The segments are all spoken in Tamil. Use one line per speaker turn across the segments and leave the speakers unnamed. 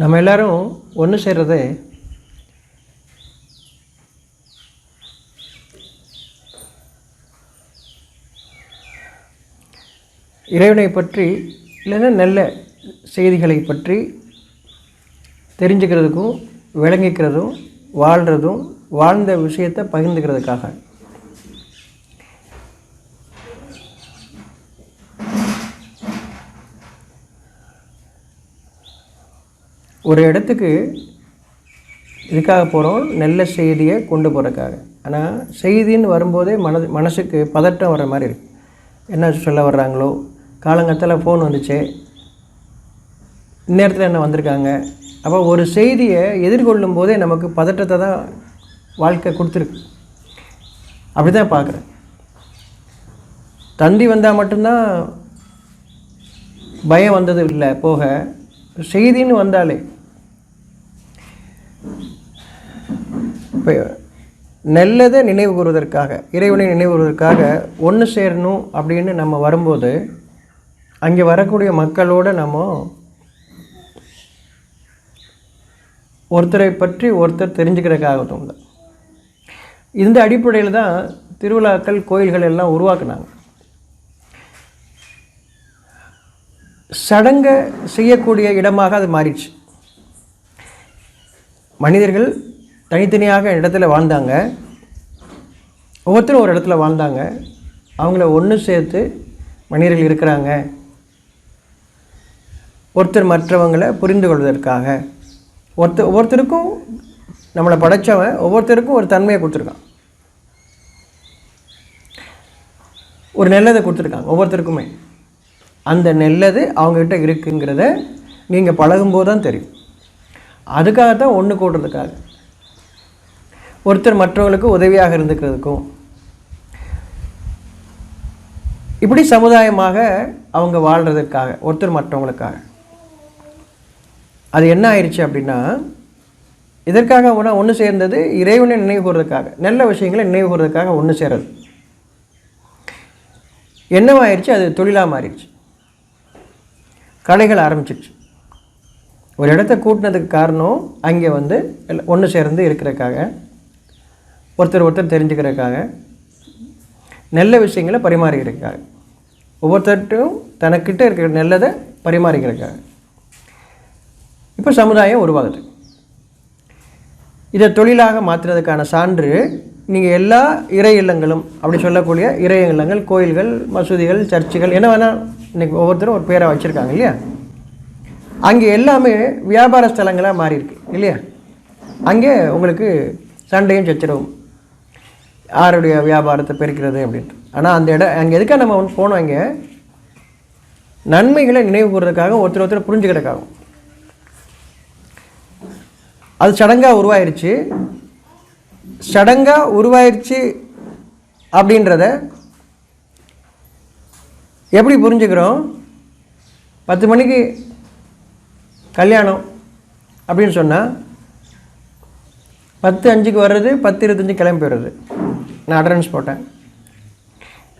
நம்ம எல்லாரும் ஒன்று சேர்றது இறைவனை பற்றி இல்லைன்னா நல்ல செய்திகளை பற்றி தெரிஞ்சுக்கிறதுக்கும் விளங்கிக்கிறதும் வாழ்கிறதும் வாழ்ந்த விஷயத்தை பகிர்ந்துக்கிறதுக்காக. ஒரு இடத்துக்கு இதுக்காக போகிறோம் நல்ல செய்தியை கொண்டு போகிறதுக்காக ஆனால் செய்தின்னு வரும்போதே மனது மனசுக்கு பதட்டம் வர மாதிரி இருக்கு. என்ன சொல்ல வர்றாங்களோ? காலங்கத்தில் ஃபோன் வந்துச்சு. இந்நேரத்தில் என்ன வந்திருக்காங்க? அப்போ ஒரு செய்தியை எதிர்கொள்ளும் போதே நமக்கு பதட்டத்தை தான் வாழ்க்கை கொடுத்துருக்கு. அப்படி தான் பார்க்குறேன். தந்தி வந்தால் மட்டும்தான் பயம் வந்தது இல்லை போக. செய்தின்னு வந்தாலே இப்போ நல்லதை நினைவு கூறுவதற்காக இறைவனை நினைவு கூறுவதற்காக ஒன்று சேரணும் அப்படின்னு நம்ம வரும்போது அங்கே வரக்கூடிய மக்களோட நம்ம ஒருத்தரை பற்றி ஒருத்தர் தெரிஞ்சுக்கிறதுக்காகட்டும் தான் இந்த அடிப்படையில் தான் திருவிழாக்கள் கோயில்கள் எல்லாம் உருவாக்குனாங்க. சடங்கை செய்யக்கூடிய இடமாக அது மாறிடுச்சு. மனிதர்கள் தனித்தனியாக இடத்துல வாழ்ந்தாங்க. ஒவ்வொருத்தரும் ஒரு இடத்துல வாழ்ந்தாங்க. அவங்கள ஒன்று சேர்த்து மனிதர்கள் இருக்கிறாங்க. ஒருத்தர் மற்றவங்களை புரிந்து கொள்வதற்காக. ஒருத்தர் ஒவ்வொருத்தருக்கும் நம்மளை படைச்சவன் ஒவ்வொருத்தருக்கும் ஒரு தன்மையை கொடுத்துருக்கான். ஒரு நல்லதை கொடுத்துருக்காங்க ஒவ்வொருத்தருக்குமே. அந்த நல்லது அவங்கக்கிட்ட இருக்குங்கிறத நீங்கள் பழகும்போது தான் தெரியும். அதுக்காக தான் ஒன்று கூடுறதுக்காக. ஒருத்தர் மற்றவங்களுக்கு உதவியாக இருந்துக்கிறதுக்கும். இப்படி சமுதாயமாக அவங்க வாழ்கிறதுக்காக ஒருத்தர் மற்றவங்களுக்காக. அது என்ன ஆயிடுச்சு அப்படின்னா இதற்காக ஒன்று ஒன்று சேர்ந்தது இறைவனை நினைவு கூறுறதுக்காக நல்ல விஷயங்களை நினைவு கூறுறதுக்காக ஒன்று சேருது என்னவாயிருச்சு? அது தொழிலாக மாறிடுச்சு. கடைகள் ஆரம்பிச்சிருச்சு. ஒரு இடத்த கூட்டினதுக்கு காரணம் அங்கே வந்து ஒன்று சேர்ந்து இருக்கிறதுக்காக. ஒருத்தர் ஒருத்தர் தெரிஞ்சுக்கிறதுக்காக நல்ல விஷயங்களை பரிமாறிக்கிறதுக்காக. ஒவ்வொருத்தர்ட்டும் தனக்கிட்ட இருக்கிற நல்லதை பரிமாறிக்கிறதுக்காக. இப்போ சமுதாயம் உருவாகுது. இதை தொழிலாக மாற்றுறதுக்கான சான்று நீங்கள் எல்லா இறை இல்லங்களும் அப்படி சொல்லக்கூடிய இறை இல்லங்கள் கோயில்கள் மசூதிகள் சர்ச்சுகள் என்ன வேணால் இன்றைக்கி ஒவ்வொருத்தரும் ஒரு பேரை வச்சுருக்காங்க இல்லையா? அங்கே எல்லாமே வியாபார ஸ்தலங்களாக மாறியிருக்கு இல்லையா? அங்கே உங்களுக்கு சண்டையும் சச்சரவும் யாருடைய வியாபாரத்தை பெருக்கிறது அப்படின்ட்டு. ஆனால் அந்த இடம் அங்கே எதுக்காக நம்ம வந்து போனோம் இங்கே? நன்மைகளை நினைவு கூறுறதுக்காக ஒருத்தர் ஒருத்தர் புரிஞ்சுக்கிறதுக்காகும் அது சடங்காக உருவாயிருச்சு. சடங்காக உருவாயிருச்சு அப்படின்றத எப்படி புரிஞ்சுக்கிறோம்? பத்து மணிக்கு கல்யாணம் அப்படின்னு சொன்னால் பத்து அஞ்சுக்கு வர்றது பத்து இருபத்தஞ்சு கிளம்பி போயிடுறது. நான் அட்டரன்ஸ் போட்டேன்.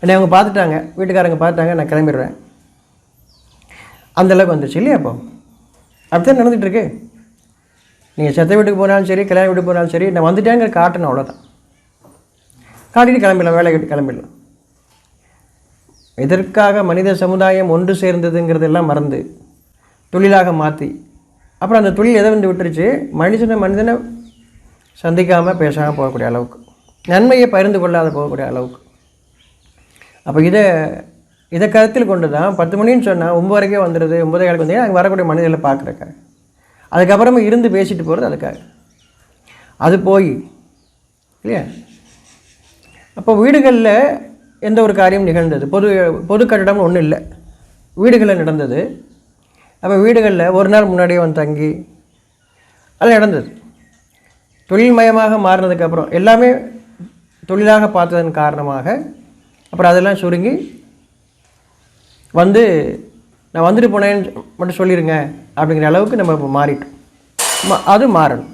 என்னை அவங்க பார்த்துட்டாங்க வீட்டுக்காரங்க பார்த்துட்டாங்க நான் கிளம்பிடுவேன். அந்தளவுக்கு வந்துருச்சு இல்லையா அப்போ? அப்படித்தான் நடந்துகிட்ருக்கு நீங்கள் செத்த வீட்டுக்கு போனாலும் சரி கல்யாண வீட்டுக்கு போனாலும் சரி நான் வந்துட்டேங்கிற காட்டணும் அவ்வளோதான் காட்டிட்டு கிளம்பிடலாம் வேலை கட்டி கிளம்பிடலாம். எதற்காக மனித சமுதாயம் ஒன்று சேர்ந்ததுங்கிறதெல்லாம் மறந்து தொழிலாக மாற்றி அப்புறம் அந்த தொழில் எதை வந்து விட்டுருச்சு? மனுஷனை மனிதனை சந்திக்காமல் பேசாமல் போகக்கூடிய அளவுக்கு. நன்மையை பகிர்ந்து கொள்ளாத போகக்கூடிய அளவுக்கு. அப்போ இதை இதை கருத்தில் கொண்டு தான் பத்து மணின்னு சொன்னால் ஒம்பது வரைக்கும் வந்துடுது ஒம்பது காலுக்கு வந்து அங்கே வரக்கூடிய மனிதர்களை பார்க்குறக்காக அதுக்கப்புறமா இருந்து பேசிட்டு போகிறது அதுக்காக. அது போய் இல்லையா? அப்போ வீடுகளில் எந்த ஒரு காரியம் நிகழ்ந்தது? பொது பொது கட்டிடம் ஒன்றும் இல்லை. வீடுகளில் நடந்தது. அப்போ வீடுகளில் ஒரு நாள் முன்னாடியே வந்து தங்கி அது நடந்தது. தொழில்மயமாக மாறினதுக்கப்புறம் எல்லாமே தொழிலாக பார்த்ததன் காரணமாக அப்புறம் அதெல்லாம் சுருங்கி வந்து நான் வந்துட்டு போனேன்னு மட்டும் சொல்லிடுங்க அப்படிங்கிற அளவுக்கு நம்ம இப்போ மாறிட்டோம். அது மாறணும்.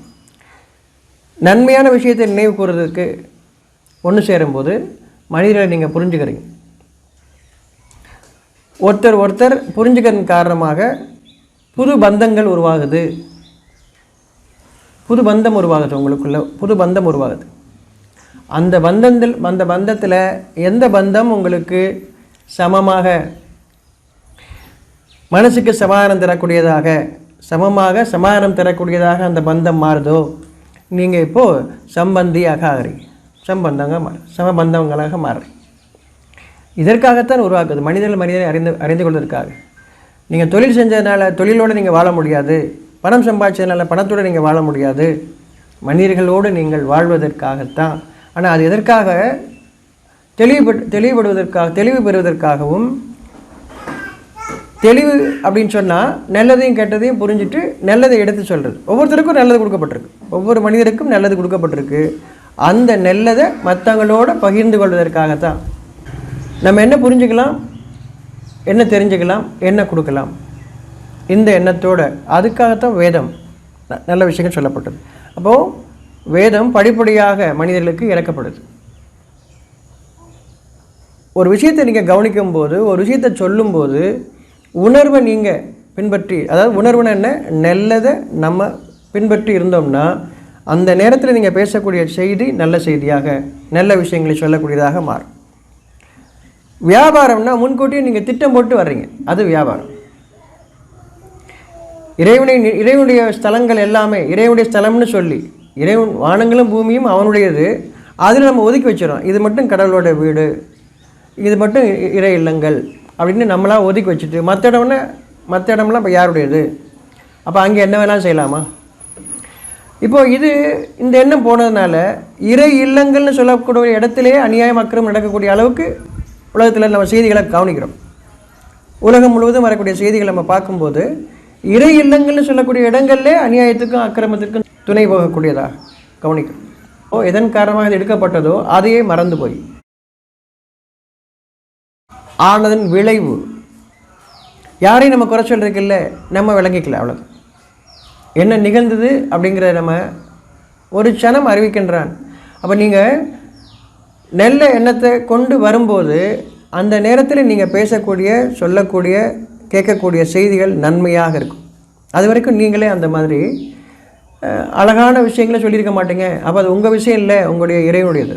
நன்மையான விஷயத்தை நினைவு கூறுறதுக்கு ஒன்று சேரும்போது மனிதர்களை நீங்கள் புரிஞ்சுக்கிறீங்க. ஒருத்தர் ஒருத்தர் புரிஞ்சுக்கிறதன் காரணமாக புது பந்தங்கள் உருவாகுது. புது பந்தம் உருவாகுது உங்களுக்குள்ள புது பந்தம் உருவாகுது. அந்த பந்தத்தில் அந்த பந்தத்தில் எந்த பந்தம் உங்களுக்கு சமமாக? மனசுக்கு சமாதானம் தரக்கூடியதாக சமமாக சமாதானம் தரக்கூடியதாக அந்த பந்தம் மாறுதோ? நீங்கள் இப்போது சம்பந்தியாக ஆகிறீங்க. சம்பந்தங்க மாறு சமபந்தங்களாக மாறுறீங்க. இதற்காகத்தான் உருவாக்குது. மனிதர்கள் மனிதனை அறிந்து அறிந்து கொள்வதற்காக. நீங்கள் தொழில் செஞ்சதுனால தொழிலோடு நீங்கள் வாழ முடியாது. பணம் சம்பாதிச்சதுனால பணத்தோடு நீங்கள் வாழ முடியாது. மனிதர்களோடு நீங்கள் வாழ்வதற்காகத்தான் ஆனால் அது எதற்காக? தெளிவுபட் தெளிவுபடுவதற்காக தெளிவு பெறுவதற்காகவும் தெளிவு அப்படின்னு சொன்னால் நல்லதையும் கெட்டதையும் புரிஞ்சுட்டு நல்லதை எடுத்து சொல்கிறது ஒவ்வொருத்தருக்கும் நல்லது கொடுக்கப்பட்டிருக்கு. ஒவ்வொரு மனிதருக்கும் நல்லது கொடுக்கப்பட்டிருக்கு. அந்த நல்லதை மற்றவங்களோட பகிர்ந்து கொள்வதற்காகத்தான். நம்ம என்ன புரிஞ்சுக்கலாம்? என்ன தெரிஞ்சுக்கலாம்? என்ன கொடுக்கலாம்? இந்த எண்ணத்தோட அதுக்காகத்தான் வேதம் ந- நல்ல விஷயங்கள் சொல்லப்பட்டது. அப்போது வேதம் படிப்படியாக மனிதர்களுக்கு இறக்கப்படுது. ஒரு விஷயத்தை நீங்கள் கவனிக்கும் போது ஒரு விஷயத்தை சொல்லும்போது உணர்வை நீங்கள் பின்பற்றி அதாவது உணர்வுனா என்ன? நல்லதை நம்ம பின்பற்றி இருந்தோம்னா அந்த நேரத்தில் நீங்கள் பேசக்கூடிய செய்தி நல்ல செய்தியாக நல்ல விஷயங்களை சொல்லக்கூடியதாக மாறும். வியாபாரம்னா முன்கூட்டியே நீங்கள் திட்டம் போட்டு வர்றீங்க. அது வியாபாரம். இறைவனை இறைவனுடைய ஸ்தலங்கள் எல்லாமே இறைவனுடைய ஸ்தலம்னு சொல்லி இறைவன் வானங்களும் பூமியும் அவனுடையது. அதில் நம்ம ஒதுக்கி வச்சிடறோம். இது மட்டும் கடவுளோட வீடு. இது மட்டும் இ- இறை இல்லங்கள் அப்படின்னு நம்மளா ஒதுக்கி வச்சுட்டு மற்ற இடம்னா மற்ற இடம்லாம் இப்போ யாருடையது? அப்போ அங்கே என்ன வேணாலும் செய்யலாமா? இப்போது இது இந்த எண்ணம் போனதுனால இறை இல்லங்கள்னு சொல்லக்கூடிய இடத்திலே அநியாயம் அக்கிரமம் நடக்கக்கூடிய அளவுக்கு உலகத்தில் நம்ம செய்திகளை கவனிக்கிறோம். உலகம் முழுவதும் வரக்கூடிய செய்திகளை நம்ம பார்க்கும்போது இறை இல்லங்கள்னு சொல்லக்கூடிய இடங்கள்லே அநியாயத்துக்கும் அக்கிரமத்திற்கும் துணை போகக்கூடியதா? கவனிக்கும் ஓ எதன் காரணமாக இது எடுக்கப்பட்டதோ அதையே மறந்து போய். ஆனதன் விளைவு. யாரையும் நம்ம குறை சொல்றதுக்கு இல்லை நம்ம விளங்கிக்கல அவ்வளோ என்ன நிகழ்ந்தது அப்படிங்கிறத நம்ம ஒரு க்ஷணம் அறிவிக்கின்றான். அப்போ நீங்கள் நல்ல எண்ணத்தை கொண்டு வரும்போது அந்த நேரத்தில் நீங்கள் பேசக்கூடிய சொல்லக்கூடிய கேட்கக்கூடிய செய்திகள் நன்மையாக இருக்கும். அது வரைக்கும் நீங்களே அந்த மாதிரி அழகான விஷயங்களை சொல்லியிருக்க மாட்டீங்க. அப்போ அது உங்கள் விஷயம் இல்லை உங்களுடைய இறைவனுடையது.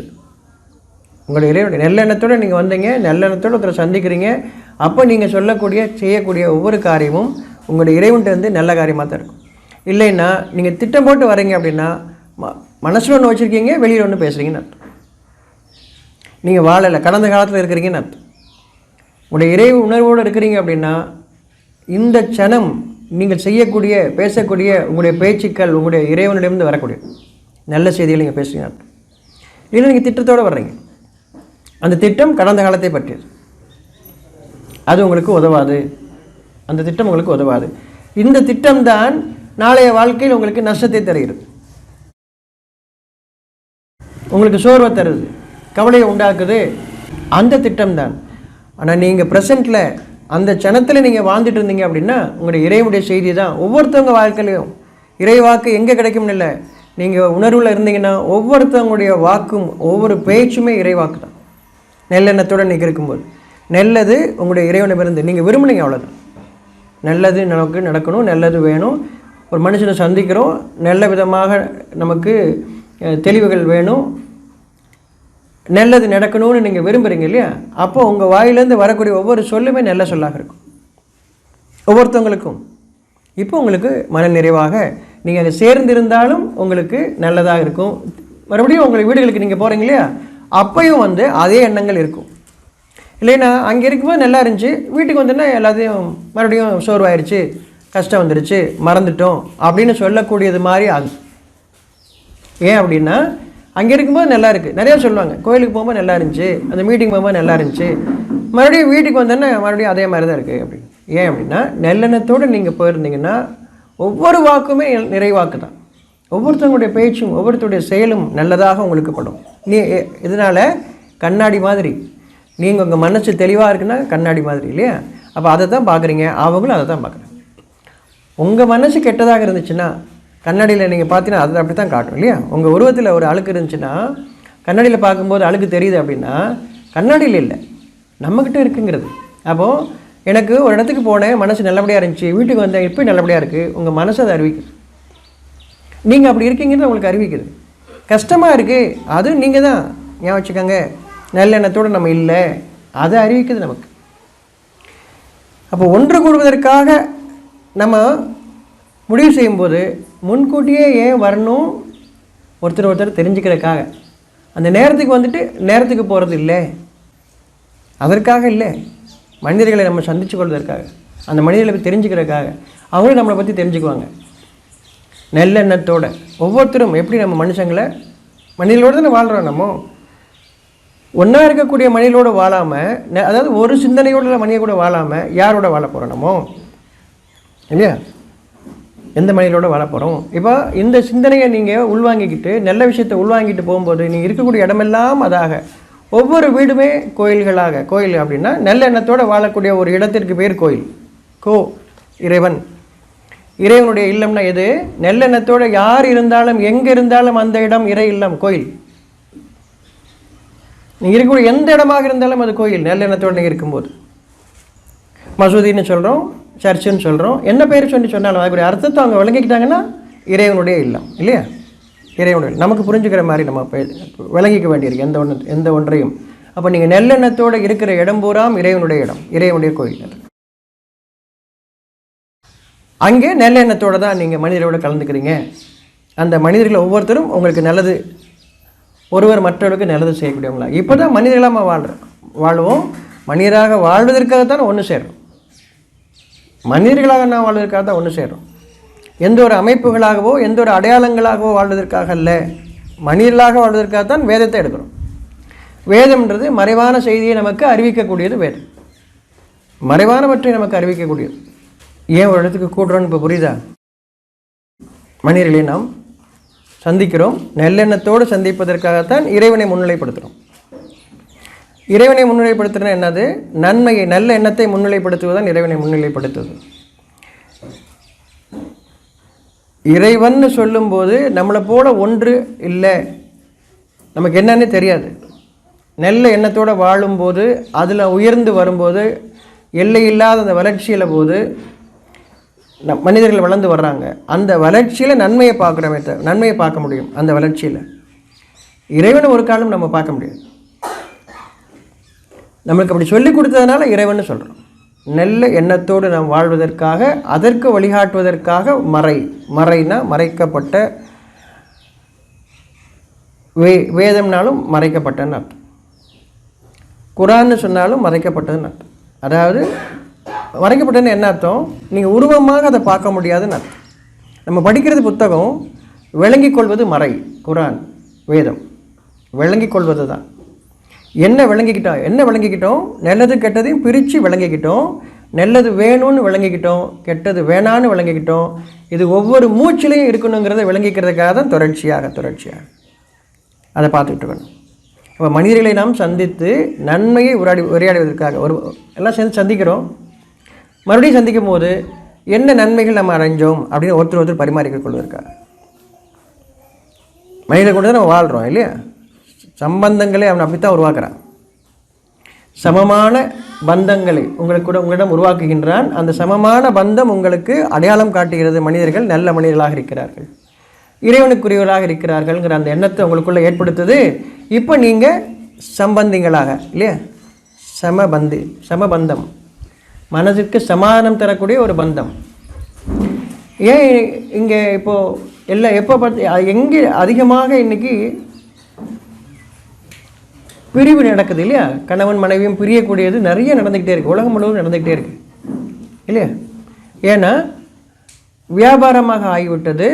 உங்களுடைய இறைவனுடைய நல்லெண்ணத்தோடு நீங்கள் வந்தீங்க நல்லெண்ணத்தோடு ஒருத்தரை சந்திக்கிறீங்க. அப்போ நீங்கள் சொல்லக்கூடிய செய்யக்கூடிய ஒவ்வொரு காரியமும் உங்களுடைய இறைவன்கிட்ட வந்து நல்ல காரியமாக தான் இருக்கும். இல்லைன்னா நீங்கள் திட்டம் போட்டு வரீங்க அப்படின்னா ம மனசில் ஒன்று வச்சுருக்கீங்க வெளியில் ஒன்று பேசுகிறீங்கன்னு அர்த்தம். நீங்கள் வாழலை கடந்த காலத்தில் இருக்கிறீங்கன்னு அர்த்தம். உங்களுடைய இறை உணர்வோடு இருக்கிறீங்க அப்படின்னா இந்த சனம் நீங்கள் செய்யக்கூடிய பேசக்கூடிய உங்களுடைய பேச்சுக்கள் உங்களுடைய இறைவனிடமிருந்து வரக்கூடிய நல்ல செய்திகளை நீங்கள் பேசுகிறீங்க இல்லை நீங்கள் திட்டத்தோடு வர்றீங்க. அந்த திட்டம் கடந்த காலத்தை பற்றியது. அது உங்களுக்கு உதவாது. அந்த திட்டம் உங்களுக்கு உதவாது. இந்த திட்டம்தான் நாளைய வாழ்க்கையில் உங்களுக்கு நஷ்டத்தை தருகிறது. உங்களுக்கு சோர்வை தருது. கவலையை உண்டாக்குது. அந்த திட்டம்தான் ஆனால் நீங்கள் ப்ரெசண்ட்டில் அந்த க்ஷணத்தில் நீங்கள் வாழ்ந்துட்டு இருந்தீங்க அப்படின்னா உங்களுடைய இறைவனுடைய செய்தி தான். ஒவ்வொருத்தவங்க வாழ்க்கையிலையும் இறை வாக்கு எங்கே கிடைக்கும்னு இல்லை. நீங்கள் உணர்வில் இருந்தீங்கன்னா ஒவ்வொருத்தவங்களுடைய வாக்கும் ஒவ்வொரு பேச்சுமே இறை வாக்கு தான். நெல்லெண்ணத்தோடு நீங்கள் இருக்கும்போது. நல்லது உங்களுடைய இறைவனமிருந்து நீங்கள் விரும்புனீங்க அவ்வளோதான் நல்லது நமக்கு நடக்கணும் நல்லது வேணும். ஒரு மனுஷனை சந்திக்கிறோம். நல்ல விதமாக நமக்கு தெளிவுகள் வேணும். நல்லது நடக்கணும்னு நீங்கள் விரும்புகிறீங்க இல்லையா? அப்போ உங்கள் வாயிலேருந்து வரக்கூடிய ஒவ்வொரு சொல்லுமே நல்ல சொல்லாக இருக்கும். ஒவ்வொருத்தவங்களுக்கும். இப்போ உங்களுக்கு மன நிறைவாக நீங்கள் அதை சேர்ந்திருந்தாலும் உங்களுக்கு நல்லதாக இருக்கும். மறுபடியும் உங்கள் வீடுகளுக்கு நீங்கள் போகிறீங்க இல்லையா? அப்பையும் வந்து அதே எண்ணங்கள் இருக்கும். இல்லைன்னா அங்கே இருக்கும்போது நல்லா இருந்துச்சு. வீட்டுக்கு வந்தோன்னா எல்லாத்தையும் மறுபடியும் சோர்வாயிருச்சு. கஷ்டம் வந்துருச்சு. மறந்துட்டோம் அப்படின்னு சொல்லக்கூடியது மாதிரி ஆகும். ஏன் அப்படின்னா அங்கே இருக்கும்போது நல்லா இருக்குது நிறையா சொல்லுவாங்க கோயிலுக்கு போகும்போது நல்லா இருந்துச்சு அந்த மீட்டிங் போகும்போது நல்லா இருந்துச்சு. மறுபடியும் வீட்டுக்கு வந்தோன்னே மறுபடியும் அதே மாதிரி தான் இருக்குது அப்படின்னு ஏன் அப்படின்னா நல்லெண்ணத்தோடு நீங்கள் போயிருந்தீங்கன்னா ஒவ்வொரு வாக்குமே நிறைவாக்கு தான் ஒவ்வொருத்தவங்களுடைய பேச்சும் ஒவ்வொருத்தருடைய செயலும் நல்லதாக உங்களுக்கு படும். நீ எ- இதனால் கண்ணாடி மாதிரி நீங்கள் உங்கள் மனசு தெளிவாக இருக்குன்னா கண்ணாடி மாதிரி இல்லையா? அப்போ அதை தான் பார்க்குறீங்க அவங்களும் அதை தான் பார்க்குறாங்க உங்கள் மனசு கெட்டதாக இருந்துச்சுன்னா கண்ணாடியில் நீங்கள் பார்த்தீங்கன்னா அது அப்படி தான் காட்டும் இல்லையா? உங்கள் உருவத்தில் ஒரு அழுக்கு இருந்துச்சுன்னா கண்ணாடியில் பார்க்கும்போது அழுக்கு தெரியுது அப்படின்னா கண்ணாடியில் இல்லை. நம்மக்கிட்ட இருக்குங்கிறது. அப்போது எனக்கு ஒரு இடத்துக்கு போனேன் மனசு நல்லபடியாக இருந்துச்சு வீட்டுக்கு வந்தேன் இப்போ நல்லபடியாக இருக்குது உங்கள் மனசு அதை அறிவிக்குது. நீங்கள் அப்படி இருக்கீங்கன்னு உங்களுக்கு அறிவிக்குது. கஷ்டமாக இருக்குது அது நீங்கள் தான் ஞாபகம் வச்சுக்கோங்க நல்லெண்ணத்தோடு நம்ம இல்லை அதை அறிவிக்குது நமக்கு. அப்போ ஒன்று கூடுவதற்காக நம்ம முடிவு செய்யும்போது முன்கூட்டியே ஏன் வரணும்? ஒருத்தர் ஒருத்தர் தெரிஞ்சுக்கிறதுக்காக. அந்த நேரத்துக்கு வந்துட்டு நேரத்துக்கு போகிறது இல்லை. அதற்காக இல்லை. மனிதர்களை நம்ம சந்தித்து கொள்வதற்காக. அந்த மனிதர்களை பற்றி தெரிஞ்சுக்கிறதுக்காக. அவங்களும் நம்மளை பற்றி தெரிஞ்சுக்குவாங்க. நல்லெண்ணத்தோட. ஒவ்வொருத்தரும் எப்படி நம்ம மனுஷங்களை மனிதர்களோடு தானே வாழ்கிறோம் நம்ம. ஒன்றா இருக்கக்கூடிய மனிதர்களோடு வாழாமல் அதாவது ஒரு சிந்தனையோட மனித கூட வாழாமல் யாரோட வாழ போகிறோம் நம்ம? இல்லையா? எந்த மனிதரோடு வரப்போகிறோம் இப்போ இந்த சிந்தனையை நீங்கள் உள்வாங்கிக்கிட்டு நல்ல விஷயத்தை உள்வாங்கிட்டு போகும்போது நீங்கள் இருக்கக்கூடிய இடமெல்லாம் அதாக ஒவ்வொரு வீடுமே கோயில்களாக கோயில் அப்படின்னா நல்ல எண்ணத்தோடு வாழக்கூடிய ஒரு இடத்திற்கு பேர் கோயில். கோ இறைவன். இறைவனுடைய இல்லம்னா எது? நெல்லெண்ணத்தோடு யார் இருந்தாலும் எங்கே இருந்தாலும் அந்த இடம் இறை இல்லம் கோயில். நீங்கள் இருக்கக்கூடிய எந்த இடமாக இருந்தாலும் அது கோயில் நெல்லெண்ணத்தோடு நீங்கள் இருக்கும்போது. மசூதின்னு சொல்கிறோம் சர்ச்சுன்னு சொல்கிறோம் என்ன பேர் சொல்லி சொன்னாலும் அதுக்குரிய அர்த்தத்தை அவங்க விளங்கிக்கிட்டாங்கன்னா இறைவனுடைய இல்லம் இல்லையா? இறைவனுடைய நமக்கு புரிஞ்சுக்கிற மாதிரி நம்ம விளங்கிக்க வேண்டியிருக்கு எந்த ஒன்று எந்த ஒன்றையும். அப்போ நீங்கள் நெல்லெண்ணத்தோடு இருக்கிற இடம் பூராம் இறைவனுடைய இடம் இறைவனுடைய கோயில் அங்கே நெல்லெண்ணத்தோடு தான் நீங்கள் மனிதரோட கலந்துக்கிறீங்க. அந்த மனிதர்கள் ஒவ்வொருத்தரும் உங்களுக்கு நல்லது ஒருவர் மற்றவர்களுக்கு நல்லது செய்யக்கூடியவங்களா. இப்போ தான் மனிதர்களாக வாழ்கிறோம் வாழ்வோம். மனிதராக வாழ்வதற்காகத்தான் ஒன்று சேரும் மனிதர்களாக நான் வாழ்வதற்காக தான் ஒன்று செய்கிறோம் எந்த ஒரு அமைப்புகளாகவோ எந்த ஒரு அடையாளங்களாகவோ வாழ்வதற்காக அல்ல மனிதர்களாக வாழ்வதற்காக தான் வேதத்தை எடுக்கிறோம். வேதம்ன்றது மறைவான செய்தியை நமக்கு அறிவிக்கக்கூடியது வேதம். மறைவானவற்றை நமக்கு அறிவிக்கக்கூடியது. ஏன் ஒரு இடத்துக்கு கூடுறோன்னு இப்போ புரியுதா? மனிதர்களை நாம் சந்திக்கிறோம் நல்லெண்ணத்தோடு சந்திப்பதற்காகத்தான் இறைவனை முன்னிலைப்படுத்துகிறோம் இறைவனை முன்னிலைப்படுத்துனா என்னது? நன்மையை நல்ல எண்ணத்தை முன்னிலைப்படுத்துவதுதான் இறைவனை முன்னிலைப்படுத்துவது இறைவன்னு சொல்லும்போது நம்மளை போல ஒன்று இல்லை. நமக்கு என்னன்னு தெரியாது. நல்ல எண்ணத்தோடு வாழும்போது அதில் உயர்ந்து வரும்போது எல்லை இல்லாத அந்த வளர்ச்சியில் போது நம் மனிதர்கள் வளர்ந்து வர்றாங்க. அந்த வளர்ச்சியில் நன்மையை பார்க்குறமே நன்மையை பார்க்க முடியும் அந்த வளர்ச்சியில். இறைவனை ஒரு காலம் நம்ம பார்க்க முடியாது. நம்மளுக்கு அப்படி சொல்லி கொடுத்ததுனால இறைவன் சொல்கிறோம் நல்ல எண்ணத்தோடு நாம் வாழ்வதற்காக அதற்கு வழிகாட்டுவதற்காக மறை மறைனா மறைக்கப்பட்ட வே வேதம்னாலும் மறைக்கப்பட்டன்னு அர்த்தம். குரான்னு சொன்னாலும் மறைக்கப்பட்டதுன்னு அர்த்தம். அதாவது மறைக்கப்பட்டதுன்னு என்ன அர்த்தம்? நீங்கள் உருவமாக அதை பார்க்க முடியாதுன்னு அர்த்தம். நம்ம படிக்கிறது புத்தகம் விளங்கிக் கொள்வது மறை குரான் வேதம். விளங்கிக் கொள்வது தான் என்ன விளங்கிக்கிட்டோம்? என்ன விளங்கிக்கிட்டோம்? நல்லது கெட்டதையும் பிரித்து விளங்கிக்கிட்டோம். நல்லது வேணும்னு விளங்கிக்கிட்டோம். கெட்டது வேணான்னு விளங்கிக்கிட்டோம். இது ஒவ்வொரு மூச்சிலையும் இருக்கணுங்கிறத விளங்கிக்கிறதுக்காக தான் தொடர்ச்சியாக தொடர்ச்சியாக. அதை பார்த்துக்கிட்டு இருக்கணும். இப்போ மனிதர்களை நாம் சந்தித்து நன்மையை உரையாடி உரையாடுவதற்காக ஒரு எல்லாம் சேர்ந்து சந்திக்கிறோம். மறுபடியும் சந்திக்கும் போது என்ன நன்மைகள் நம்ம அடைஞ்சோம் அப்படின்னு ஒருத்தர் ஒருத்தர் பரிமாறிக்கொள்வதற்காக கொள்வதற்காக. கொண்டு தான் நம்ம வாழ்கிறோம் இல்லையா? சம்பந்தங்களை அவன் அப்படித்தான் உருவாக்குறான். சமமான பந்தங்களை உங்களுக்கு கூட உங்களிடம் உருவாக்குகின்றான். அந்த சமமான பந்தம் உங்களுக்கு அடையாளம் காட்டுகிறது. மனிதர்கள் நல்ல மனிதர்களாக இருக்கிறார்கள். இறைவனுக்குரியவர்களாக இருக்கிறார்கள்ங்கிற அந்த எண்ணத்தை உங்களுக்குள்ள ஏற்படுத்துது. இப்போ நீங்கள் சம்பந்திங்களாக இல்லையா? சமபந்து சமபந்தம். மனதிற்கு சமாதானம் தரக்கூடிய ஒரு பந்தம். ஏன் இங்கே இப்போது எல்லாம் எப்போ பார்த்து எங்கே அதிகமாக இன்னைக்கு பிரிவு நடக்குது இல்லையா? கணவன் மனைவியும் பிரியக்கூடியது நிறைய நடந்துக்கிட்டே இருக்குது உலகம் முழுவதும் நடந்துக்கிட்டே இருக்குது இல்லையா? ஏன்னா வியாபாரமாக ஆகிவிட்டது.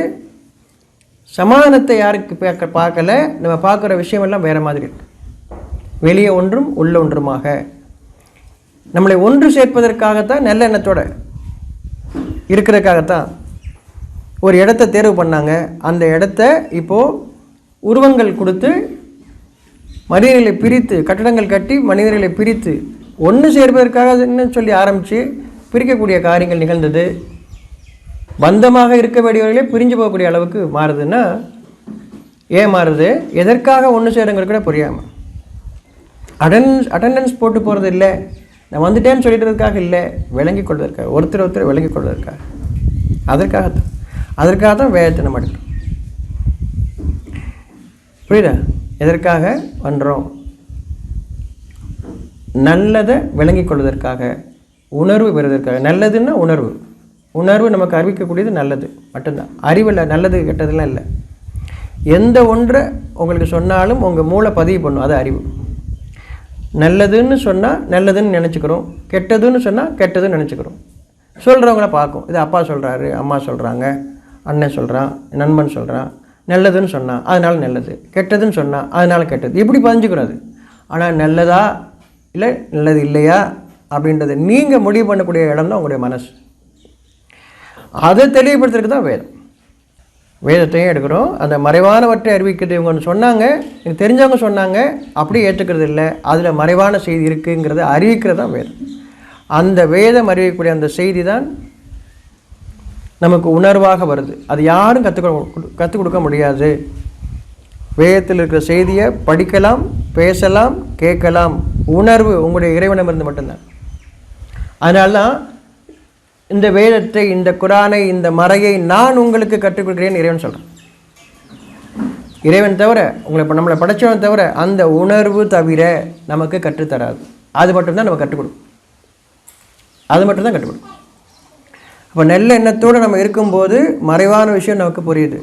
சமாதானத்தை யாருக்கு பார்க்க பார்க்கல. நம்ம பார்க்குற விஷயமெல்லாம் வேறு மாதிரி இருக்குது வெளியே ஒன்றும் உள்ள ஒன்றுமாக. நம்மளை ஒன்று சேர்ப்பதற்காகத்தான் நல்ல எண்ணத்தோட இருக்கிறதுக்காகத்தான் ஒரு இடத்த தேர்வு பண்ணாங்க. அந்த இடத்த இப்போது உருவங்கள் கொடுத்து மனிதர்களை பிரித்து கட்டடங்கள் கட்டி மனிதர்களை பிரித்து ஒன்று சேர்ப்பதற்காக சொல்லி ஆரம்பித்து பிரிக்கக்கூடிய காரியங்கள் நிகழ்ந்தது. பந்தமாக இருக்க வேண்டியவர்களே பிரிஞ்சு போகக்கூடிய அளவுக்கு மாறுதுன்னா ஏன் மாறுது? எதற்காக ஒன்று சேருங்கிறது கூட புரியாமல் அட்டண்டன்ஸ் அட்டண்டன்ஸ் போட்டு போகிறது இல்லை. நான் வந்துட்டேன்னு சொல்லிடுறதுக்காக இல்லை. விளங்கி கொள்வதற்காக ஒருத்தர் ஒருத்தர் விளங்கி கொள்வதற்காக. அதற்காகத்தான். அதற்காக தான் வேதத்தை நம்ம எடுக்கிறோம். புரியுதா? எதற்காக பண்ணுறோம் நல்லதை விளங்கிக் கொள்வதற்காக உணர்வு பெறுவதற்காக. நல்லதுன்னா உணர்வு. உணர்வு நமக்கு அறிவிக்கக்கூடியது நல்லது. மட்டும்தான். அறிவில் நல்லது கெட்டதெல்லாம் இல்லை. எந்த ஒன்றை உங்களுக்கு சொன்னாலும் உங்கள் மூளை பதிவு பண்ணும். அது அறிவு. நல்லதுன்னு சொன்னால் நல்லதுன்னு நினச்சிக்கிறோம். கெட்டதுன்னு சொன்னால் கெட்டதுன்னு நினச்சிக்கிறோம். சொல்கிறவங்கள பார்க்கும். இது அப்பா சொல்கிறாரு அம்மா சொல்கிறாங்க அண்ணன் சொல்கிறான் நண்பன் சொல்கிறான் நல்லதுன்னு சொன்னால் அதனால் நல்லது. கெட்டதுன்னு சொன்னால் அதனால் கெட்டது. இப்படி பதிஞ்சுக்கூடாது ஆனால் நல்லதா இல்லை நல்லது இல்லையா அப்படின்றத நீங்கள் முடிவு பண்ணக்கூடிய இடம் தான் உங்களுடைய மனசு. அதை தெளிவுபடுத்துறதுக்கு தான் வேதம். வேதத்தையும் எடுக்கிறோம். அந்த மறைவானவற்றை அறிவிக்கிறது இவங்க சொன்னாங்க. எனக்கு தெரிஞ்சவங்க சொன்னாங்க. அப்படியே ஏற்றுக்கிறது இல்லை. அதில் மறைவான செய்தி இருக்குங்கிறத அறிவிக்கிறது தான் வேதம். அந்த வேதம் அறிவிக்கக்கூடிய அந்த செய்தி தான் நமக்கு உணர்வாக வருது. அது யாரும் கற்றுக்க கற்றுக் கொடுக்க முடியாது. வேதத்தில் இருக்கிற செய்தியை படிக்கலாம் பேசலாம் கேட்கலாம். உணர்வு உங்களுடைய இறைவனமிருந்து மட்டும்தான். அதனால தான் இந்த வேதத்தை இந்த குரானை இந்த மறையை நான் உங்களுக்கு கற்றுக் கொடுக்கிறேன் இறைவன் சொல்கிறேன் இறைவன் தவிர உங்களை இப்போ நம்மளை படைச்சவன் தவிர அந்த உணர்வு தவிர நமக்கு கற்றுத்தராது அது மட்டும்தான் நம்ம கற்றுக் கொடுக்கும். அது மட்டும்தான் கற்றுக் கொடுக்கும். அப்போ நல்ல எண்ணத்தோடு நம்ம இருக்கும்போது மறைவான விஷயம் நமக்கு புரியுது.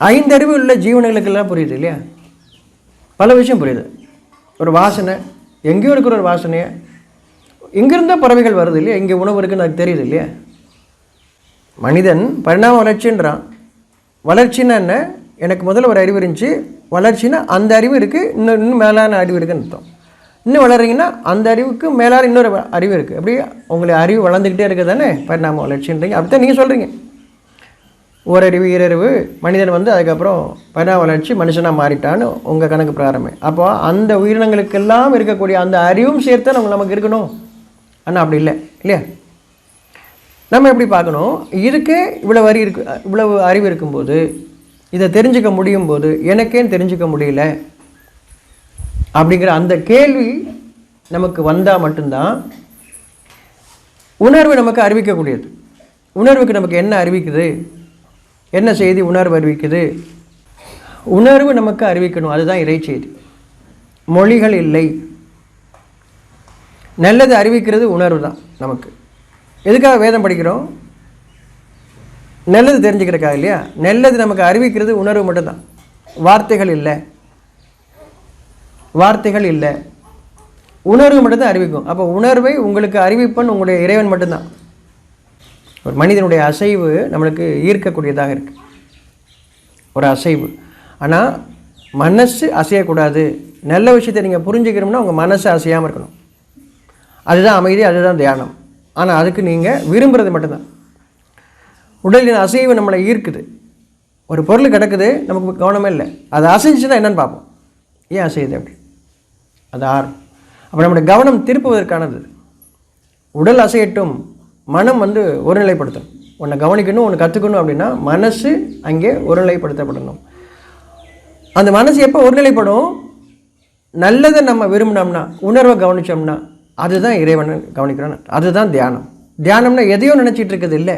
ஐந்தறிவு உள்ள ஜீவனங்களுக்கெல்லாம் புரியுது இல்லையா? பல விஷயம் புரியுது. ஒரு வாசனை எங்கேயோ இருக்கிற ஒரு வாசனையை இங்கிருந்தால் பறவைகள் வருது இல்லையா? இங்கே உணவு இருக்குன்னு அது தெரியுது இல்லையா? மனிதன் பரிணாம வளர்ச்சின்றான். வளர்ச்சின்னா என்ன? எனக்கு முதல்ல ஒரு அறிவு இருந்துச்சு. வளர்ச்சின்னா அந்த அறிவு இருக்குது இன்னும் இன்னும் மேலான அறிவு இருக்குன்னு அர்த்தம். இன்னும் வளர்றீங்கன்னா அந்த அறிவுக்கு மேலான இன்னொரு அறிவு இருக்குது அப்படி உங்களுடைய அறிவு வளர்ந்துக்கிட்டே இருக்குது தானே? பரிணாம வளர்ச்சின்றீங்க. அப்படித்தான் நீங்கள் சொல்கிறீங்க ஓரறிவு ஈரறிவு மனிதன் வந்து அதுக்கப்புறம் பரிணாம வளர்ச்சி மனுஷனாக மாறிட்டான்னு உங்கள் கணக்கு பிரகாரமே. அப்போ அந்த உயிரினங்களுக்கெல்லாம் இருக்கக்கூடிய அந்த அறிவும் சேர்த்து நம்ம நமக்கு இருக்கணும். ஆனால் அப்படி இல்லை. இல்லையா? நம்ம எப்படி பார்க்கணும்? இதுக்கே இவ்வளோ அறிவு இருக்கு இவ்வளவு அறிவு இருக்கும்போது இதை தெரிஞ்சுக்க முடியும் போது எனக்கேன்னு தெரிஞ்சுக்க முடியல அப்படிங்கிற அந்த கேள்வி நமக்கு வந்தால் மட்டும்தான் உணர்வு நமக்கு அறிவிக்கக்கூடியது. உணர்வுக்கு நமக்கு என்ன அறிவிக்குது? என்ன செய்தி உணர்வு அறிவிக்குது? உணர்வு நமக்கு அறிவிக்கணும். அதுதான் இறை செய்தி. மொழிகள் இல்லை. நல்லது அறிவிக்கிறது உணர்வு தான் நமக்கு. எதுக்காக வேதம் படிக்கிறோம்? நல்லது தெரிஞ்சுக்கிறக்காக இல்லையா? நல்லது நமக்கு அறிவிக்கிறது உணர்வு மட்டும்தான். வார்த்தைகள் இல்லை. வார்த்தைகள் இல்லை. உணர்வு மட்டும்தான் அறிவிக்கும். அப்போ உணர்வை உங்களுக்கு அறிவிப்பன் உங்களுடைய இறைவன் மட்டும்தான். ஒரு மனிதனுடைய அசைவு நம்மளுக்கு ஈர்க்கக்கூடியதாக இருக்குது ஒரு அசைவு. ஆனால் மனசு அசையக்கூடாது. நல்ல விஷயத்தை நீங்கள் புரிஞ்சுக்கணும்னா உங்கள் மனசு அசையாமல் இருக்கணும். அதுதான் அமைதி அதுதான் தியானம். ஆனால் அதுக்கு நீங்கள் விரும்புகிறது மட்டும்தான். உடலின் அசைவு நம்மளை ஈர்க்குது. ஒரு பொருள் கிடக்குது நமக்கு கவனமே இல்லை. அது அசைஞ்சுன்னா என்னென்னு பார்ப்போம். ஏன் அசையுது அப்படி? அது ஆர் அப்போ நம்முடைய கவனம் திருப்புவதற்கானது. உடல் அசையட்டும் மனம் வந்து ஒருநிலைப்படுத்தணும். உன்னை கவனிக்கணும் உன்னை கற்றுக்கணும் அப்படின்னா மனசு அங்கே ஒருநிலைப்படுத்தப்படணும். அந்த மனசு எப்போ ஒருநிலைப்படும்? நல்லதை நம்ம விரும்பினோம்னா உணர்வை கவனித்தோம்னா அதுதான் இறைவனை கவனிக்கிறோம் அதுதான் தியானம். தியானம்னா எதையோ நினச்சிட்டு இருக்குது இல்லை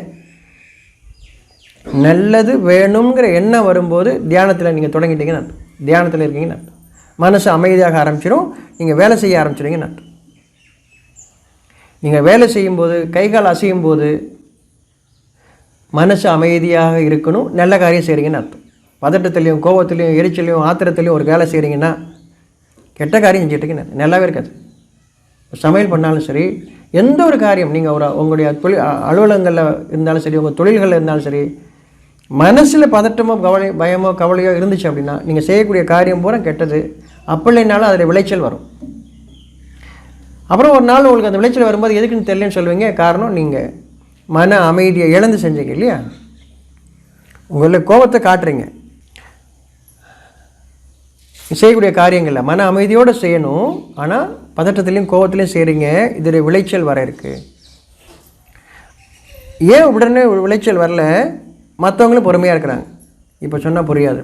நல்லது வேணுங்கிற எண்ணம் வரும்போது தியானத்தில் நீங்கள் தொடங்கிட்டீங்கன்னா தியானத்தில் இருக்கீங்கன்னா மனசு அமைதியாக ஆரம்பிச்சிடும் நீங்கள் வேலை செய்ய ஆரம்பிச்சிடுங்கன்னு அர்த்தம் நீங்கள் வேலை செய்யும்போது கை கால் அசையும் போது மனசு அமைதியாக இருக்கணும். நல்ல காரியம் செய்கிறீங்கன்னு அர்த்தம் பதட்டத்துலேயும் கோபத்துலேயும் எரிச்சலையும் ஆத்திரத்துலேயும் ஒரு வேலை செய்கிறீங்கன்னா கெட்ட காரியம் செஞ்சுட்டீங்கன்னு நல்லாவே இருக்காது. சமையல் பண்ணாலும் சரி எந்த ஒரு காரியம் நீங்கள் ஒரு உங்களுடைய தொழில் அலுவலகங்களில் இருந்தாலும் சரி உங்கள் தொழில்களில் இருந்தாலும் சரி மனசில் பதட்டமோ கவலை பயமோ கவலையோ இருந்துச்சு அப்படின்னா நீங்கள் செய்யக்கூடிய காரியம் பூரா கெட்டது. அப்படி இல்லைனாலும் அதில் விளைச்சல் வரும். அப்புறம் ஒரு நாள் உங்களுக்கு அந்த விளைச்சல் வரும்போது எதுக்குன்னு தெரியலன்னு சொல்லுவீங்க? காரணம் நீங்கள் மன அமைதியை இழந்து செஞ்சீங்க இல்லையா? உங்களில் கோபத்தை காட்டுறீங்க. செய்யக்கூடிய காரியங்களில் மன அமைதியோடு செய்யணும். ஆனால் பதட்டத்துலேயும் கோபத்துலேயும் செய்கிறீங்க இதில் விளைச்சல் வர இருக்குது ஏன் உடனே விளைச்சல் வரல? மற்றவங்களும் பொறுமையாக இருக்கிறாங்க. இப்போ சொன்னால் புரியாது.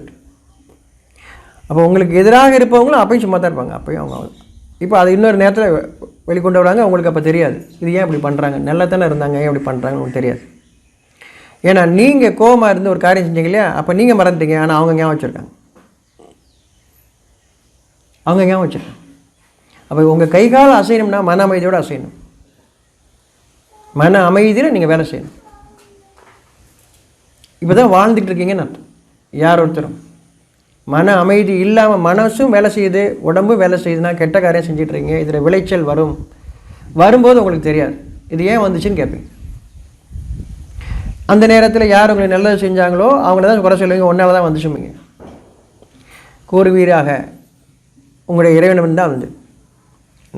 அப்போ உங்களுக்கு எதிராக இருப்பவங்களும் அப்பயும் சும்மா தான் இருப்பாங்க. அப்பயும் அவங்க இப்போ அது இன்னொரு நேரத்தில் வெளிக்கொண்டு வராங்க அவங்களுக்கு அப்போ தெரியாது. இது ஏன் இப்படி பண்ணுறாங்க நல்லா தானே இருந்தாங்க ஏன் இப்படி பண்ணுறாங்கன்னு உங்களுக்கு தெரியாது. ஏன்னா நீங்கள் கோபமாக இருந்து ஒரு காரியம் செஞ்சீங்க இல்லையா? அப்போ நீங்கள் மறந்துட்டீங்க. ஆனால் அவங்க ஞாபகம் வச்சுருக்காங்க? அவங்க ஞாபகம் வச்சுருக்காங்க? அப்போ உங்கள் கை கால் அசையணும்னா மன அமைதியோடு அசையணும். மன அமைதியில் நீங்கள் வேலை செய்யணும். இப்போ தான் வாழ்ந்துட்டு இருக்கீங்கன்னு அர்த்தம். யார் ஒருத்தரும்? மன அமைதி இல்லாமல் மனசும் வேலை செய்யுது உடம்பும் வேலை செய்யுதுன்னா கெட்ட காரியம் செஞ்சிட்ருக்கீங்க இதில் விளைச்சல் வரும். வரும்போது உங்களுக்கு தெரியாது. இது ஏன் வந்துச்சுன்னு கேட்பீங்க அந்த நேரத்தில் யார் உங்களுக்கு நல்லது செஞ்சாங்களோ அவங்கள தான் குறை சொல்லுவீங்க ஒன்றால் தான் வந்துச்சுமிங்க கூறுவீராக உங்களுடைய இறைவனம் தான் வந்து.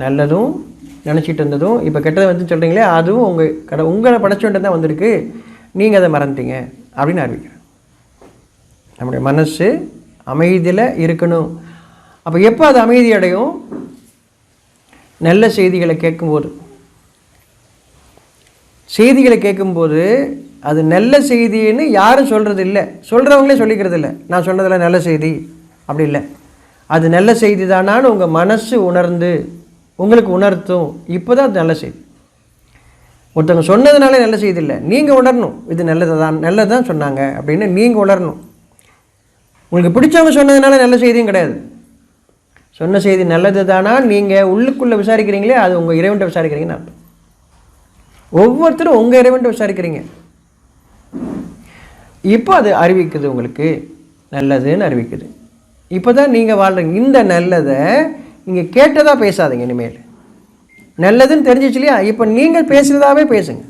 நல்லதும் நினச்சிட்டு இருந்ததும் இப்போ கெட்டதை வந்து சொல்கிறீங்களே அதுவும் உங்கள் கடை உங்களை படைச்சோன்ட்டு தான் வந்திருக்கு. நீங்கள் அதை மறந்துட்டீங்க அப்படின்னு அறிவிக்கிறேன். நம்முடைய மனசு அமைதியில் இருக்கணும். அப்போ எப்போ அது அமைதி அடையும்? நல்ல செய்திகளை கேட்கும்போது. செய்திகளை கேட்கும்போது அது நல்ல செய்தின்னு யாரும் சொல்கிறது இல்லை சொல்கிறவங்களே சொல்லிக்கிறது இல்லை நான் சொன்னதில் நல்ல செய்தி. அப்படி இல்லை. அது நல்ல செய்தி தானான்னு உங்கள் மனசு உணர்ந்து உங்களுக்கு உணர்த்தும். இப்போ தான் அது நல்ல செய்தி. ஒருத்தவங்க சொன்னதுனால நல்ல செய்தி இல்லை. நீங்கள் உணரணும். இது நல்லது தான் நல்லது தான் சொன்னாங்க அப்படின்னு நீங்கள் உணரணும். உங்களுக்கு பிடிச்சவங்க சொன்னதுனால நல்ல செய்தியும் கிடையாது. சொன்ன செய்தி நல்லது தானா நீங்கள் உள்ளுக்குள்ளே விசாரிக்கிறீங்களே அது உங்கள் இறைவன்ட்ட விசாரிக்கிறீங்கன்னு அர்த்தம். ஒவ்வொருத்தரும் உங்கள் இறைவன்ட்ட விசாரிக்கிறீங்க. இப்போ அது அறிவிக்குது உங்களுக்கு. நல்லதுன்னு அறிவிக்குது. இப்போ தான் நீங்கள் வாழ்கிறீங்க இந்த நல்லதை நீங்கள் கேட்டதாக பேசாதீங்க இனிமேல். நல்லதுன்னு தெரிஞ்சிச்சு இல்லையா? இப்போ நீங்கள் பேசுகிறதாவே பேசுங்க.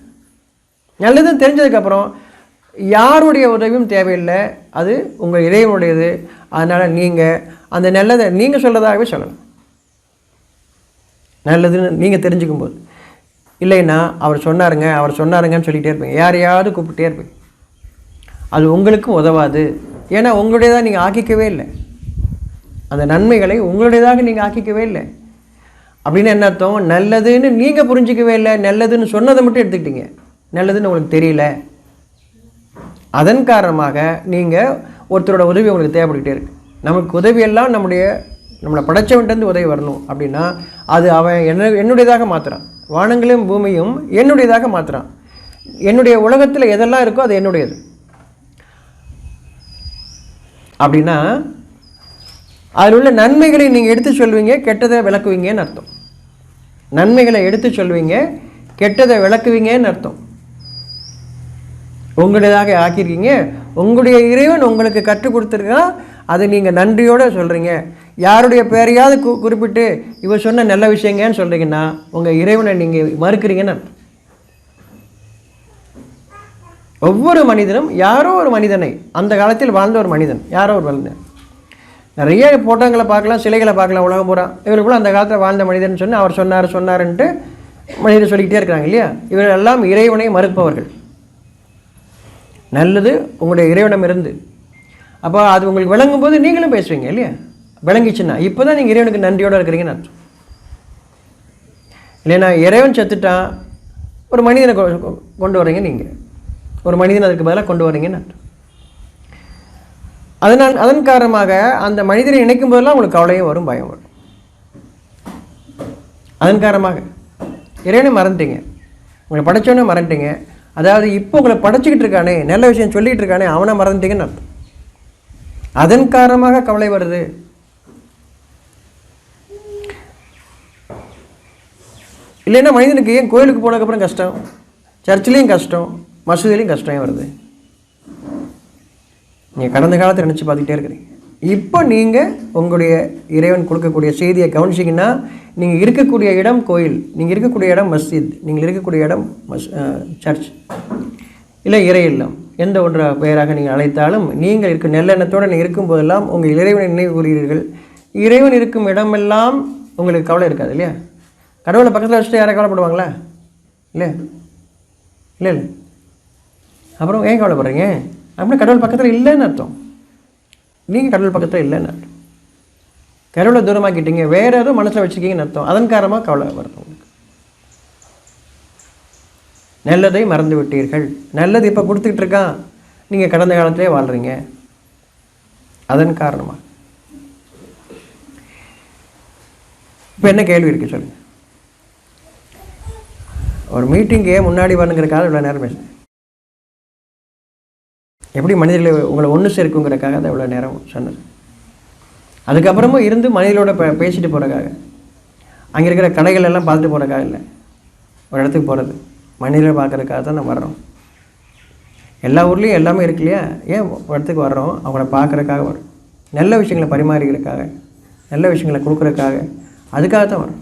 நல்லதுன்னு தெரிஞ்சதுக்கப்புறம் யாருடைய உதவியும் தேவையில்லை. அது உங்கள் இறைவனுடையது. அதனால் நீங்கள் அந்த நல்லதை நீங்கள் சொல்கிறதாகவே சொல்லணும். நல்லதுன்னு நீங்கள் தெரிஞ்சுக்கும் போது இல்லைன்னா அவர் சொன்னாருங்க அவர் சொன்னாருங்கன்னு சொல்லிகிட்டே இருப்பீங்க. யாரையாவது கூப்பிட்டே இருப்பீங்க. அது உங்களுக்கும் உதவாது. ஏன்னா உங்களுடையதாக நீங்கள் ஆக்கிக்கவே இல்லை. அந்த நன்மைகளை உங்களுடையதாக நீங்கள் ஆக்கிக்கவே இல்லை. அப்படின்னு என்ன அர்த்தம்? நல்லதுன்னு நீங்கள் புரிஞ்சிக்கவே இல்லை. நல்லதுன்னு சொன்னதை மட்டும் எடுத்துக்கிட்டீங்க. நல்லதுன்னு உங்களுக்கு தெரியல. அதன் காரணமாக நீங்கள் ஒருத்தரோட உதவி உங்களுக்கு தேவைப்பட்டுக்கிட்டே இருக்கு. நமக்கு உதவியெல்லாம் நம்முடைய நம்மளை படைச்சவன்ட்டு உதவி வரணும் அப்படின்னா அது அவன் என்ன என்னுடையதாக மாற்றுறான் வானங்களையும் பூமியும் என்னுடையதாக மாற்றுறான் என்னுடைய உலகத்தில் எதெல்லாம் இருக்கோ அது என்னுடையது. அப்படின்னா அதில் உள்ள நன்மைகளை நீங்கள் எடுத்து சொல்வீங்க கெட்டதை விளக்குவீங்கன்னு அர்த்தம். நன்மைகளை எடுத்து சொல்வீங்க கெட்டதை விளக்குவீங்கன்னு அர்த்தம். உங்களுடையதாக ஆக்கியிருக்கீங்க. உங்களுடைய இறைவன் உங்களுக்கு கற்றுக் கொடுத்துருக்கா அதை நீங்கள் நன்றியோடு சொல்கிறீங்க யாருடைய பேரையாவது கு குறிப்பிட்டு இவர் சொன்ன நல்ல விஷயங்கன்னு சொல்கிறீங்கன்னா உங்கள் இறைவனை நீங்கள் மறுக்கிறீங்கன்னு ஒவ்வொரு மனிதனும் யாரோ ஒரு மனிதனை அந்த காலத்தில் வாழ்ந்த ஒரு மனிதன் யாரோ ஒரு மனிதன். நிறைய போட்டோங்களை பார்க்கலாம் சிலைகளை பார்க்கலாம் உலகம் பூரா. இவருக்குள்ள அந்த காலத்தில் வாழ்ந்த மனிதன் சொன்னு அவர் சொன்னார் சொன்னார்ன்ட்டு மனிதர் சொல்லிக்கிட்டே இருக்கிறாங்க இல்லையா? இவர்கள் எல்லாம் இறைவனை மறுப்பவர்கள். நல்லது உங்களுடைய இறைவனம் இருந்து அப்போ அது உங்களுக்கு விளங்கும் போது நீங்களும் பேசுவீங்க இல்லையா? விளங்கிச்சுன்னா இப்போ தான் நீங்கள் இறைவனுக்கு நன்றியோடு இருக்கிறீங்கன்னு அர்த்தம். இல்லைன்னா இறைவன் செத்துட்டான் ஒரு மனிதனை கொ- கொண்டு வரீங்க நீங்கள் ஒரு மனிதன் அதுக்கு பதிலாக கொண்டு வரீங்கன்னு அர்த்தம். அதனால் அதன் காரணமாக அந்த மனிதனை நினைக்கும் போதெல்லாம் உங்களுக்கு கவலையும் வரும் பயம் வரும். அதன் காரணமாக இறைவனை மறந்துட்டீங்க. உங்களை படைச்சோன்னே மறந்துட்டீங்க. அதாவது இப்போ உங்களை படைச்சிக்கிட்டு இருக்கானே நல்ல விஷயம் சொல்லிட்டு இருக்கானே அவனை மறந்துட்டீங்கன்னு அர்த்தம். அதன் காரணமாக கவலை வருது. இல்லைன்னா மனிதனுக்கு ஏன் கோயிலுக்கு போனதுக்கப்புறம் கஷ்டம்? சர்ச்சிலையும் கஷ்டம் மசூதிலையும் கஷ்டம் வருது. நீங்கள் கடந்த காலத்தை நினச்சி பார்த்துக்கிட்டே இருக்கிறீங்க. இப்போ நீங்கள் உங்களுடைய இறைவன் கொடுக்கக்கூடிய செய்தியை கவனிச்சிங்கன்னா நீங்கள் இருக்கக்கூடிய இடம் கோயில் நீங்கள் இருக்கக்கூடிய இடம் மஸ்ஜித் நீங்கள் இருக்கக்கூடிய இடம் மஸ் சர்ச். இல்லை இறை இல்லம். எந்த ஒன்ற பெயராக நீங்கள் அழைத்தாலும் நீங்கள் இருக்க நல்லெண்ணத்தோடு நீங்கள் இருக்கும்போதெல்லாம் உங்கள் இறைவனை நினைவு கூறுகிறீர்கள். இறைவன் இருக்கும் இடமெல்லாம் உங்களுக்கு கவலை இருக்காது இல்லையா? கடவுளை பக்கத்தில் வச்சுட்டு யாரை கவலைப்படுவாங்களா? இல்லை? இல்லை இல்லை. அப்புறம் ஏன் கவலைப்படுறீங்க? அப்படின்னா கடவுள் பக்கத்தில் இல்லைன்னு அர்த்தம். நீங்கள் கடவுள் பக்கத்தில் இல்லைன்னு கடவுளை தூரமாக்கிட்டீங்க வேறு ஏதோ மனசில் வச்சுருக்கீங்கன்னு அர்த்தம். அதன் காரணமாக கவலை வருது உங்களுக்கு. நல்லதை மறந்து விட்டீர்கள். நல்லது இப்போ கொடுத்துக்கிட்டு இருக்கான். நீங்கள் கடந்த காலத்திலே வாழ்கிறீங்க அதன் காரணமாக இப்போ என்ன கேள்வி இருக்குது சொல்லுங்கள் ஒரு மீட்டிங்கே முன்னாடி வரணுங்கிறக்காக இவ்வளோ நேரம் பேசுகிறேன் எப்படி மனிதர்களை உங்களை ஒன்று சேர்க்குங்கிறக்காக தான் இவ்வளோ நேரம் சொன்னது. அதுக்கப்புறமும் இருந்து மனிதர்களோட பே பேசிட்டு போகிறக்காக அங்கே இருக்கிற கடைகள் எல்லாம் பார்த்துட்டு போகிறக்காக இல்லை. ஒரு இடத்துக்கு போகிறது மனிதர்களை பார்க்குறதுக்காக தான் நம்ம வர்றோம். எல்லா ஊர்லேயும் எல்லாமே இருக்கு இல்லையா? ஏன் ஒரு இடத்துக்கு வர்றோம்? அவங்கள பார்க்குறக்காக வரும் நல்ல விஷயங்களை பரிமாறிக்கிறதுக்காக நல்ல விஷயங்களை கொடுக்குறதுக்காக அதுக்காக தான் வரும்